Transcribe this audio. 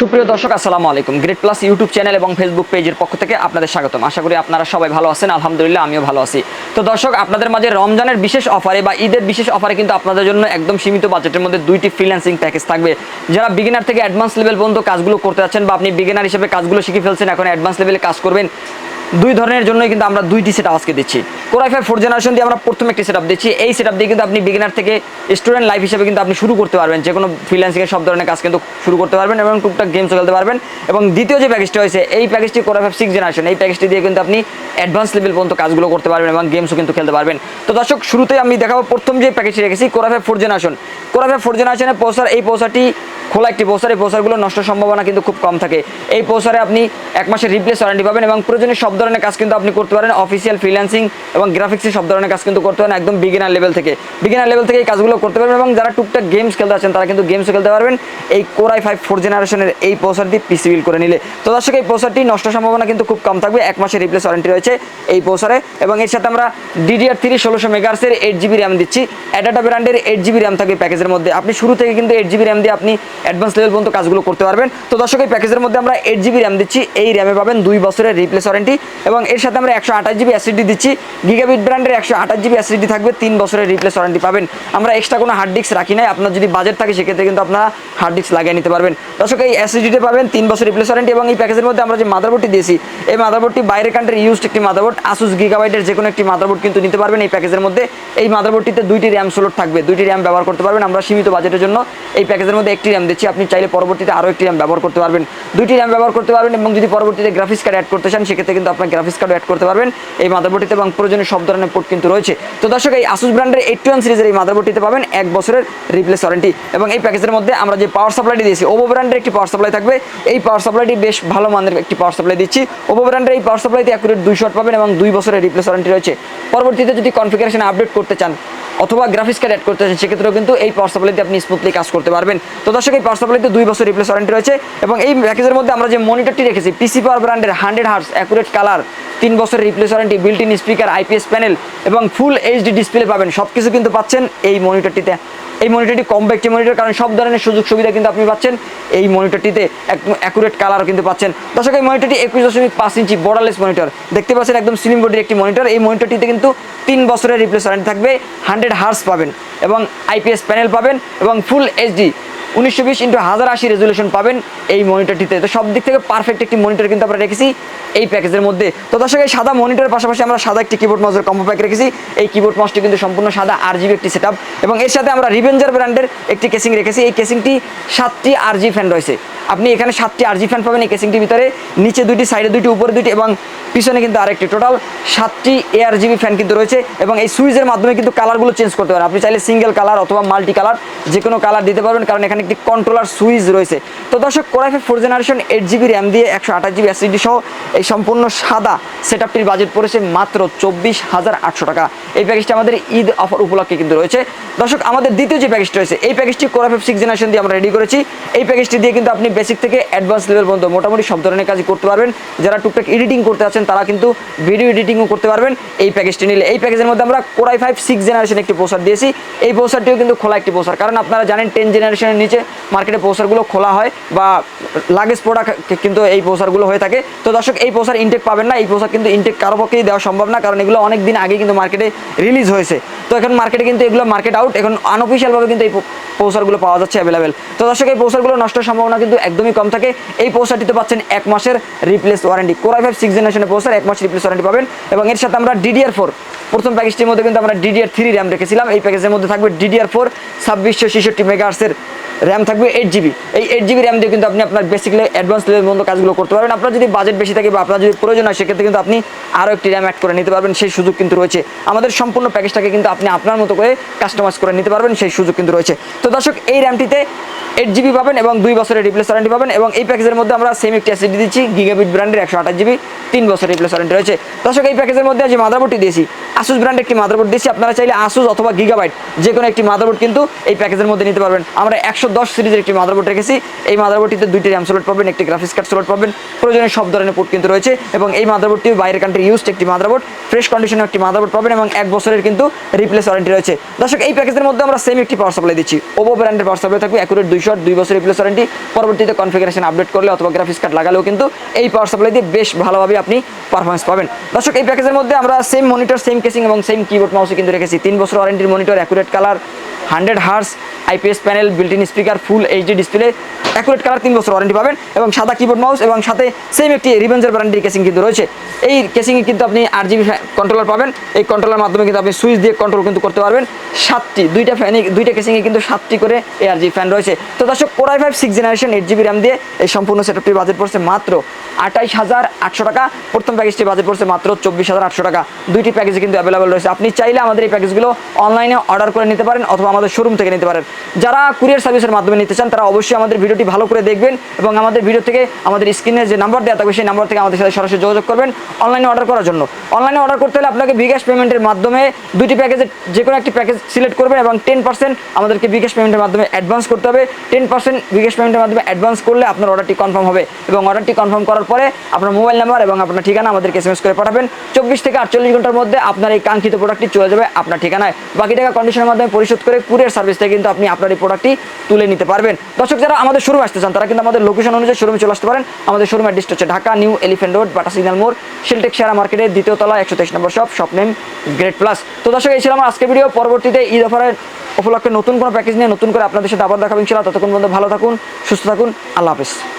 সুপ্রিয় দর্শক, আসসালামু আলাইকুম। গ্রেট প্লাস ইউটিউব চ্যানেল এবং ফেসবুক পেজের পক্ষ থেকে আপনাদের স্বাগতম। আশা করি আপনারা সবাই ভালো আছেন, আলহামদুলিল্লাহ আমিও ভালো আছি। তো দর্শক, আপনাদের মাঝে রমজানের বিশেষ অফারে বা ঈদের বিশেষ অফারে কিন্তু আপনাদের জন্য একদম সীমিত বাজেটের মধ্যে দুইটি ফ্রিল্যান্সিং প্যাকেজ থাকবে। যারা বিগিনার থেকে অ্যাডভান্স লেভেল পর্যন্ত কাজগুলো করতে যাচ্ছেন বা আপনি বিগিনার হিসেবে কাজগুলো শিখে ফেলছেন, এখন অ্যাডভান্স লেভেলে কাজ করবেন দুই ধরনের জন্যই কিন্তু আমরা দুইটি সেট আজকে দিচ্ছি। কোরাই ফাইভ ফোর জেনারেশন দিয়ে আমরা প্রথম একটি সেট দিচ্ছি। এই সেট দিয়ে কিন্তু আপনি বিগিনার থেকে স্টুডেন্ট লাইফ হিসেবে কিন্তু আপনি শুরু করতে পারবেন। যে কোনো ফ্রিল্যান্সিংয়ের সব ধরনের কাজ কিন্তু শুরু করতে পারবেন এবং টুকটাক গেমস খেলতে পারবেন। এবং দ্বিতীয় যে প্যাকেজটি হয়েছে, এই প্যাকেজটি কোরাই ফাইভ সিক্স জেনারেশন এই প্যাকেজটি দিয়ে কিন্তু আপনি অ্যাডভান্স লেভেল পর্যন্ত কাজগুলো করতে পারবেন এবং গেমসও কিন্তু খেলতে পারবেন। তো দর্শক, শুরুতেই আমি দেখাবো প্রথম যে প্যাকেজটি রেখেছি core i five four generation core i five four জেনারেশনের পৌসার এই পৌসাটি খোলা একটি পৌসার এই পৌসারগুলো নষ্ট সম্ভাবনা কিন্তু খুব কম থাকে। এই পৌসারে আপনি এক মাসের রিপ্লেস ওয়ারেন্টি পাবেন এবং প্রয়োজনীয় সব ধরনের কাজ কিন্তু আপনি করতে পারেন। অফিসিয়াল ফ্রিল্যান্সিং এবং গ্রাফিক্সের সব ধরনের কাজ কিন্তু করতে পারেন, একদম বিগিনার লেভেল থেকে। বিগিনার লেভেল থেকে এই কাজগুলো করতে পারবেন এবং যারা টুকটাক গেমস খেলতে আছেন, তারা কিন্তু গেমসও খেলতে পারবেন। এই কোরাই ফাইভ ফোর জেনারেশনের এই পৌসার দিয়ে পিসি বিল করে নিলে। তো দর্শক, এই পৌসারটি নষ্ট সম্ভাবনা কিন্তু খুব কম থাকবে। এক মাসের রিপ্লেস ওয়ারেন্টি রয়েছে এই পৌসারে এবং এর সাথে আমরা ডিডিআর থ্রি ষোলোশো মেগার্সের এইট জিবি র্যাম দিচ্ছি। অ্যাডাটা ব্র্যান্ডের এইট জিবি র্যাম থাকবে প্যাকেজের মধ্যে। আপনি শুরু থেকে কিন্তু এইট জিবি র্যাম দিয়ে আপনি অ্যাডভান্স লেভেল পর্যন্ত কাজগুলো করতে পারবেন। তো দর্শক, এই প্যাকেজের মধ্যে আমরা এইট জিবি র্যাম দিচ্ছি। এই র্যামে পাবেন দুই বছরের রিপ্লেস ওয়ারেন্টি এবং এর সাথে আমরা একশো আঠাশ জিবি অ্যাসিডি দিচ্ছি। গিগাবিট ব্র্যান্ডের একশো আঠাশ জিবি অ্যাসিডি থাকবে, তিন বছরের রিপ্লেস ওয়ারেন্টি পাবেন। আমরা এক্সট্রা কোনো হার্ড ডিস্ক রাখি নাই, আপনার যদি বাজেট থাকে সেক্ষেত্রে কিন্তু আপনারা হার্ড ডিস্ক লাগিয়ে নিতে পারবেন। দর্শক, এই অ্যাসিডিতে পাবেন তিন বছর রিপ্লেস ওয়ারেন্টি এবং এই প্যাকেজের মধ্যে আমরা যে মাদারবোর্ডটি দিয়েছি, এই মাদারবোর্ডটি বাইরের কান্ট্রির ইউজড একটি মাদারবোর্ড আসুস গিগাবাইটের যে কোনো একটি মাদারবোর্ড কিন্তু নিতে পারবেন এই প্যাকেজের মধ্যে। এই মাদারবোর্ডটিতে দুইটি র্যাম স্লোট থাকবে, দুইটি র্যাম ব্যবহার করতে পারবেন। আমরা সীমিত বাজেটের জন্য এই প্যাকেজের মধ্যে একটি র্যাম দিচ্ছি। আপনি চাইলে পরবর্তীতে আরও একটি র্যাম ব্যবহার করতে পারবেন। দুইটি র্যাম ব্যবহার করতে পারবেন এবং যদি পরবর্তীতে গ্রাফিক্স কার্ড অ্যাড করতে চান, সেক্ষেত্রে কিন্তু আপনার গ্রাফিক্স কার্ডও অ্যাড করতে পারবেন এই মাদারবোর্ডটিতে এবং প্রয়োজনীয় সব ধরনের পোর্ট কিন্তু রয়েছে। তো দর্শক, এই আসুস ব্র্যান্ডের এইটটি ওয়ান সিরিজের এই মাদারবোর্ডটিতে পাবেন এক বছরের রিপ্লেস ওয়ারেন্টি এবং এই প্যাকেজের মধ্যে আমরা যে পাওয়ার সাপ্লাইটি দিয়েছি ওভো ব্র্যান্ডের একটি পাওয়ার সাপ্লাই থাকবে। এই পাওয়ার সাপ্লাইটি বেশ ভালো মানের একটি পাওয়ার সাপ্লাই দিচ্ছি। ওভো ব্র্যান্ডের এই পাওয়ার সাপ্লাইতে অ্যাকুরেট দুই শট পাবেন এবং দুই বছরের রিপ্লেস ওয়ারেন্টি রয়েছে। পরবর্তীতে যদি কনফিগারেশন আপডেট করতে চান অথবা গ্রাফিক্স কার্ড অ্যাড করতে চান, সেক্ষেত্রেও কিন্তু এই পাওয়ার আপনি স্মুথলি কাজ করতে পারবেন। তো দর্শক, এই পাওয়ার দুই বছর রিপ্লেস ওয়ারেন্টি রয়েছে এবং এই প্যাকেজের মধ্যে আমরা যে মনিটরটি রেখেছি পিসি পাওয়ার ব্র্যান্ডের হান্ড্রেড হার্স অ্যাকুরেট কালার তিন বছরের replace warranty built in speaker IPS panel এবং ফুল এইচডি ডিসপ্লে পাবেন সব কিছু কিন্তু পাচ্ছেন এই মনিটরটিতে এই মনিটরটি কম একটি মনিটর কারণ সব ধরনের সুযোগ সুবিধা কিন্তু আপনি পাচ্ছেন। এই মনিটরটিতে অ্যাকুরেট কালারও কিন্তু পাচ্ছেন। দর্শক, এই মনিটরটি একুশ দশমিক পাঁচ ইঞ্চি বর্ডারলেস মনিটর দেখতে পাচ্ছেন একদম স্লিম বডির একটি মনিটর এই মনিটরটিতে কিন্তু তিন বছরের রিপ্লেস থাকবে হান্ড্রেড হার্স পাবেন এবং আইপিএস প্যানেল পাবেন এবং ফুল এইচডি উনিশশো বিশ ইন্টু হাজার আশি রেজুলেশন পাবেন এই মনিটরটিতে তো সব দিক থেকে পারফেক্ট একটি মনিটর কিন্তু আমরা রেখেছি এই প্যাকেজের মধ্যে। তো দর্শক, এই সাদা মনিটরের পাশাপাশি আমরা সাদা একটি কিবোর্ড মাউসের কম্বো প্যাক রেখেছি। এই কিবোর্ড মাউসটি কিন্তু সম্পূর্ণ সাদা আর জিবি একটি সেট এবং এর সাথে আমরা রিভেঞ্জার ব্র্যান্ডের একটি কেসিং রেখেছি। এই কেসিংটি সাতটি আর জি ফ্যান রয়েছে। আপনি এখানে সাতটি আর জি ফ্যান পাবেন এই কেসিংটির ভিতরে, নিচে দুইটি সাইডে দুইটি, উপরে দুইটি এবং পিছনে কিন্তু আরেকটি। টোটাল সাতটি এআর জিবি ফ্যান কিন্তু রয়েছে এবং এই সুইচের মাধ্যমে কিন্তু কালারগুলো চেঞ্জ করতে পারেন। আপনি চাইলে সিঙ্গেল কালার অথবা মাল্টি কালার যে কোনো কালার দিতে পারবেন, কারণ এখানে একটি কন্ট্রোলার সুইচ রয়েছে। তো দর্শক core i five four generation eight GB RAM দিয়ে একশো আঠাশ জিবি এসিডি সহ এই সম্পূর্ণ সাদা সেট আপটির বাজেট পড়েছে মাত্র চব্বিশ হাজার আটশো টাকা। এই প্যাকেজটি আমাদের ঈদ অফার উপলক্ষে কিন্তু রয়েছে। দর্শক, আমাদের দ্বিতীয় যে প্যাকেজটি রয়েছে, এই প্যাকেজটি কোরাইফে সিক্স জেনারেশন দিয়ে আমরা রেডি করেছি। এই প্যাকেজটি দিয়ে কিন্তু আপনি বেসিক থেকে অ্যাডভান্স লেভেল পর্যন্ত মোটামুটি সব ধরনের কাজ করতে পারবেন। যারা টুকটাক এডিটিং করতে আছেন, তারা কিন্তু ভিডিও এডিটিংও করতে পারবেন। এই প্যাকেজটি নিলে, এই প্যাকেজের মধ্যে আমরা কোরাই ফাইভ সিক্স জেনারেশন একটি পোসার দিয়েছি। এই পোসারটিও কিন্তু খোলা একটি পোসার কারণ আপনারা জানেন টেন জেনারেশনের নিচে মার্কেটে পোসারগুলো খোলা হয় বা লাগেজ প্রোডাক্ট কিন্তু এই পোসারগুলো হয়ে থাকে। তো দর্শক, এই পোসার ইনটেক পাবেন না। এই পোসার কিন্তু ইনটেক কারও পক্ষেই দেওয়া সম্ভব না, কারণ এগুলো অনেক দিন আগে কিন্তু মার্কেটে রিলিজ হয়েছে। তো এখন মার্কেটে কিন্তু এগুলো মার্কেট আউট এখন আনঅফিসিয়ালভাবে কিন্তু এই পৌসারগুলো পাওয়া যাচ্ছে অ্যাভেলেবেল তো দর্শক, এই পৌসারগুলো নষ্টের সম্ভাবনা কিন্তু একদমই কম থাকে। এই পোস্টারটিতে পাচ্ছেন এক মাসের replace warranty core i five six জেনারেশনের পোস্টার এক মাস রিপ্লেস ওয়ারেন্টি পাবেন। এবং এর সাথে আমরা ডিডিআর ফোর প্রথম প্যাকেজটির মধ্যে কিন্তু আমরা ডিডিআর থ্রি র্যাম রেখেছিলাম। এই প্যাকেজের মধ্যে থাকবে ডিডিআর ফোর ছাব্বিশশো ছেষট্টি মেগাহার্সের র্যাম থাকবে এইট জিবি এই এইট জিবি র্যাম দিয়ে কিন্তু আপনি আপনার বেসিক্যালি অ্যাডভান্স লেভেল পর্যন্ত কাজগুলো করতে পারবেন। আপনার যদি বাজেট বেশি থাকে বা আপনার যদি প্রয়োজন হয়, সেক্ষেত্রে কিন্তু আপনি আরও একটি র্যাম অ্যাড করে নিতে পারবেন, সেই সুযোগ কিন্তু রয়েছে। আমাদের সম্পূর্ণ প্যাকেজটাকে কিন্তু আপনি আপনার মতো করে কাস্টমাইজ করে নিতে পারবেন, সেই সুযোগ কিন্তু রয়েছে। তো দর্শক, এই র্যামটিতে এইট জিবি পাবেন এবং দুই বছরের রিপ্লেস ওয়ারেন্টি পাবেন এবং এই প্যাকেজের মধ্যে আমরা সেম একটি অ্যাসিডি দিচ্ছি গিগাবিট ব্র্যান্ডের একশো আঠাশ জিবি তিন বছরের রিপ্লেস ওয়ারেন্টি রয়েছে। দর্শক, এই প্যাকেজের মধ্যে যে মাদারবোর্ডটি দিয়েছি আসুস ব্র্যান্ড একটি মাদারবোর্ড দিচ্ছি আপনারা চাইলে আসুস অথবা গিগাবাইট যে কোনো একটি মাদারবোর্ড কিন্তু এই প্যাকেজের মধ্যে নিতে পারবেন। আমরা একশো দশ সিরিজের একটি মাদারবোর্ড রেখেছি। এই মাদারবোর্ডটিতে দুইটি র্যাম স্লট পাবেন, একটি গ্রাফিক্স কার্ড স্লট পাবেন। প্রয়োজনীয় সব ধরনের পোর্ট কিন্তু রয়েছে এবং এই মাদারবোর্ডটি বাইরের কান্ট্রি ইউজড একটি মাদারবোর্ড ফ্রেশ কন্ডিশনের একটি মাদারবোর্ড পাবেন এবং এক বছরের কিন্তু রিপ্লেস ওয়ারেন্টি রয়েছে। দর্শক, এই প্যাকেজের মধ্যে আমরা সেম একটি পাওয়ার সাপ্লাই দিচ্ছি। ওভো ব্র্যান্ডের পাওয়ার সাপ্লাই থাকবে অ্যাকুরেট দুইশো দুই বছর রিপ্লেস ওয়ারেন্টি পরবর্তীতে কনফিগারেশন আপডেট করলে অথবা গ্রাফিক্স কার্ড লাগালেও কিন্তু এই পাওয়ার সাপ্লাই দিয়ে বেশ ভালোভাবে আপনি পারফরমেন্স পাবেন। দর্শক, এই প্যাকেজের মধ্যে আমরা সেম মনিটর সেম কেসিং এবং সেম কিবোর্ড মাউসে কিন্তু রেখেছি। তিন বছর ওয়ারেন্টির monitor accurate colour hundred hertz IPS panel built in speaker full HD display accurate colour তিন বছর ওয়ারেন্টি পাবেন এবং সাদা কিবোর্ড মাউস এবং সাথে সেম একটি রিভেঞ্জের ব্র্যান্ডের কেসিং কিন্তু রয়েছে। এই কেসিংয়ে কিন্তু আপনি আট জিবি কন্ট্রোলার পাবেন। এই কন্ট্রোলার মাধ্যমে কিন্তু আপনি সুইচ দিয়ে কন্ট্রোল কিন্তু করতে পারবেন। সাতটি, দুইটা ফ্যানে দুইটা কেসিংয়ে কিন্তু সাতটি করে এআর জি ফ্যান রয়েছে। তো দর্শক core i five six generation eight GB RAM দিয়ে এই সম্পূর্ণ সেটআপটির বাজেট পড়ছে মাত্র আঠাইশ হাজার আটশো টাকা। প্রথম প্যাকেজটি বাজেট পড়ছে মাত্র চব্বিশ হাজার আটশো টাকা। দুইটি প্যাকেজে কিন্তু অ্যাভেলেবল রয়েছে। আপনি চাইলে আমাদের এই প্যাকেজগুলো অনলাইনে অর্ডার করে নিতে পারেন অথবা আমাদের শোরুম থেকে নিতে পারেন। যারা কুরিয়ার সার্ভিসের মাধ্যমে নিতে চান, তারা অবশ্যই আমাদের ভিডিওটি ভালো করে দেখবেন এবং আমাদের ভিডিও থেকে আমাদের স্ক্রিনে যে নাম্বার দেওয়া থাকবে, সেই নাম্বার থেকে আমাদের সাথে সরাসরি যোগাযোগ করবেন অনলাইনে অর্ডার করার জন্য। অনলাইনে অর্ডার করতে হলে আপনাকে বিকাশ পেমেন্টের মাধ্যমে দুটি প্যাকেজের যে কোনো একটি প্যাকেজ সিলেক্ট করবেন এবং টেন পার্সেন্ট আমাদেরকে বিকাশ পেমেন্টের মাধ্যমে অ্যাডভান্স করতে হবে। টেন পার্সেন্ট বিকাশ পেমেন্টের মাধ্যমে অ্যাডভান্স করলে আপনার অর্ডারটি কনফার্ম হবে এবং অর্ডারটি কনফার্ম করার পরে আপনার মোবাইল নাম্বার এবং আপনার ঠিকানা আমাদেরকে এসএমএস করে পাঠাবেন। চব্বিশ থেকে আটচল্লিশ ঘণ্টার মধ্যে আপনার এই কাঙ্ক্ষিত প্রোডাক্টটি চলে যাবে আপনার ঠিকানায়। বাকি টাকা কন্ডিশনের মাধ্যমে পরিশোধ করে কুরিয়ার সার্ভিস থেকে কিন্তু আপনি আপনার এই প্রোডাক্টটি তুলে নিতে পারবেন। দর্শক, যারা আমাদের শোরুমে আসতে চান, তারা কিন্তু আমাদের লোকেশন অনুযায়ী শোরুমে চলে আসতে পারেন। আমাদের শোরুমের অ্যাড্রেস হচ্ছে Dhaka New Elephant Road Bata signal মোড় শিলটেক শেয়ার মার্কেটের দ্বিতীয় তলা, একশো তেইশ নম্বর shop shop name great plus তো দর্শক, এই ছিল আমার আজকে ভিডিও পরবর্তীতে ঈদ অফারের উপলক্ষে নতুন কোনো প্যাকেজ নিয়ে নতুন করে আপনাদের সাথে আবার দেখাবেন ছিল ততক্ষণ পর্যন্ত ভালো থাকুন, সুস্থ থাকুন। আল্লাহ হাফিজ।